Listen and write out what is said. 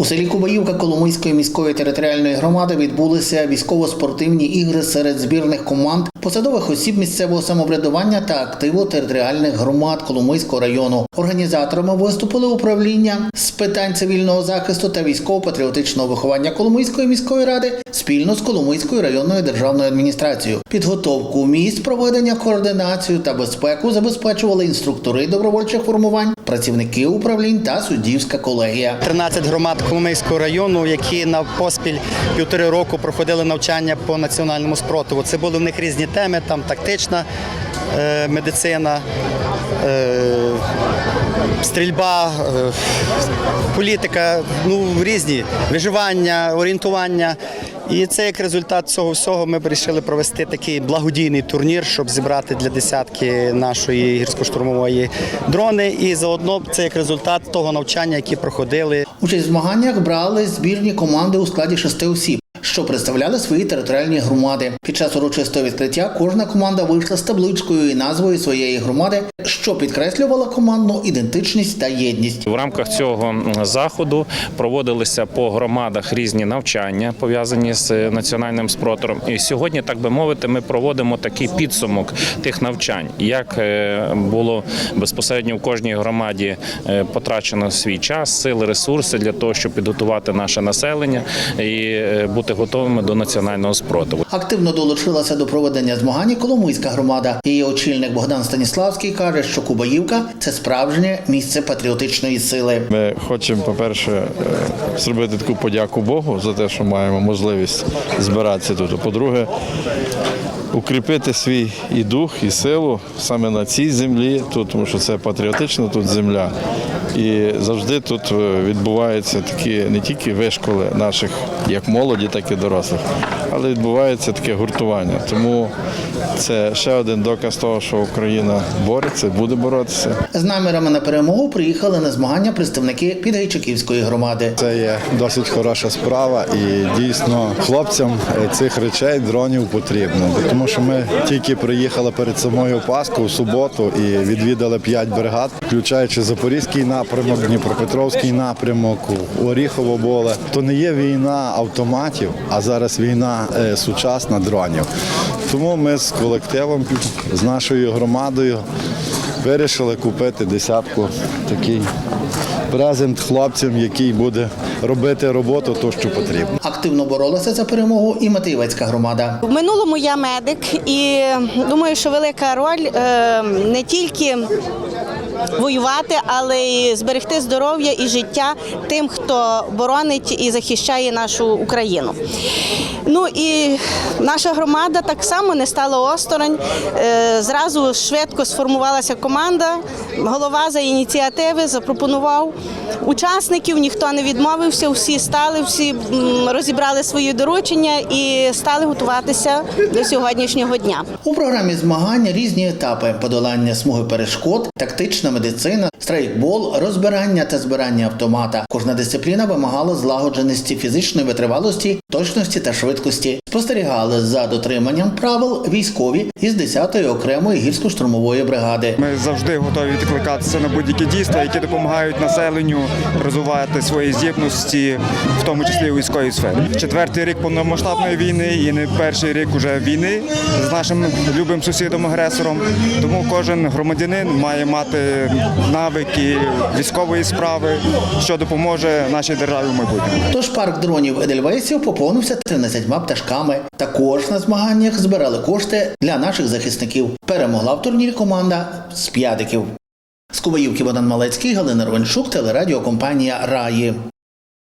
У селі Кубаївка Коломийської міської територіальної громади відбулися військово-спортивні ігри серед збірних команд, посадових осіб місцевого самоврядування та активу територіальних громад Коломийського району. Організаторами виступили управління з питань цивільного захисту та військово-патріотичного виховання Коломийської міської ради спільно з Коломийською районною державною адміністрацією. Підготовку місць проведення, координацію та безпеку забезпечували інструктори добровольчих формувань, працівники управлінь та суддівська колегія. 13 громад Коломийського району, які на поспіль півтори року проходили навчання по національному спротиву. Це були в них різні теми, там тактична е, медицина, е, стрільба, е, політика, ну різні, виживання, орієнтування. І це як результат цього всього ми вирішили провести такий благодійний турнір, щоб зібрати для десятки нашої гірсько-штурмової дрони. І заодно це як результат того навчання, які проходили Участь в змаганнях брали збірні команди у складі шести осіб, що представляли свої територіальні громади. Під час урочистого відкриття кожна команда вийшла з табличкою і назвою своєї громади, що підкреслювала командну ідентичність та єдність. В рамках цього заходу проводилися по громадах різні навчання пов'язані з національним спротивом. І сьогодні, так би мовити, ми проводимо такий підсумок тих навчань, як е, було безпосередньо в кожній громаді е, потрачено свій час, сили, ресурси для того, щоб підготувати наше населення і е, бути готовими до національного спротиву. Активно долучилася до проведення змагань Коломийська громада. Її очільник Богдан Станіславський каже, що Кубаївка це справжнє місце патріотичної сили. Ми хочемо, по-перше, е, зробити таку подяку Богу за те, що маємо можливість збиратися тут. По-друге, укріпити свій і дух, і силу саме на цій землі, тут, тому що це патріотична тут земля. І завжди тут е, відбуваються такі не тільки вишколи наших, як молоді, так і дорослих, але відбувається таке гуртування. Тому це ще один доказ того, що Україна бореться, буде боротися. З намірами на перемогу приїхали на змагання представники Підгайчиківської громади. Це є досить хороша справа, і дійсно хлопцям е, цих речей дронів потрібно. Тому що ми тільки приїхали перед самою Пасхою в суботу і відвідали п'ять бригад, включаючи Запорізький напрямок, Дніпропетровський напрямок, Оріхово поле. То не є війна автоматів, а зараз війна е, сучасна дронів. Тому ми з колективом, з нашою громадою вирішили купити десятку такий презент хлопцям, який буде робити роботу, то що потрібно. Активно боролася за перемогу і Матиївецька громада. В минулому я медик, і думаю, що велика роль е, не тільки воювати, але й зберегти здоров'я і життя тим, хто боронить і захищає нашу Україну. І наша громада так само не стала осторонь. Е, Зразу швидко сформувалася команда. Голова за ініціативи запропонував учасників, ніхто не відмовився, всі стали, всі розібрали свої доручення і стали готуватися до сьогоднішнього дня. У програмі змагань різні етапи: подолання смуги перешкод, тактична медицина, страйкбол, розбирання та збирання автомата. Кожна дисципліна вимагала злагодженості фізичної витривалості, точності та швидкості. Спостерігали за дотриманням правил військові із 10-ї окремої гірсько-штурмової бригади. Ми завжди готові відкликатися на будь-які дійства, які допомагають населенню розвивати свої здібності, в тому числі у військовій сфері. Четвертий рік повномасштабної війни і не перший рік уже війни з нашим любим сусідом-агресором. Тому кожен громадянин має мати навики військової справи, що допоможе нашій державі в майбутньому. Тож парк дронів Едельвейсів поповнився 13 пташками. Також на змаганнях збирали кошти для наших захисників. Перемогла в турнірі команда з п'ятиків. З Кубаївки Богдан Малецький, Галина Рованчук, телерадіокомпанія Раї.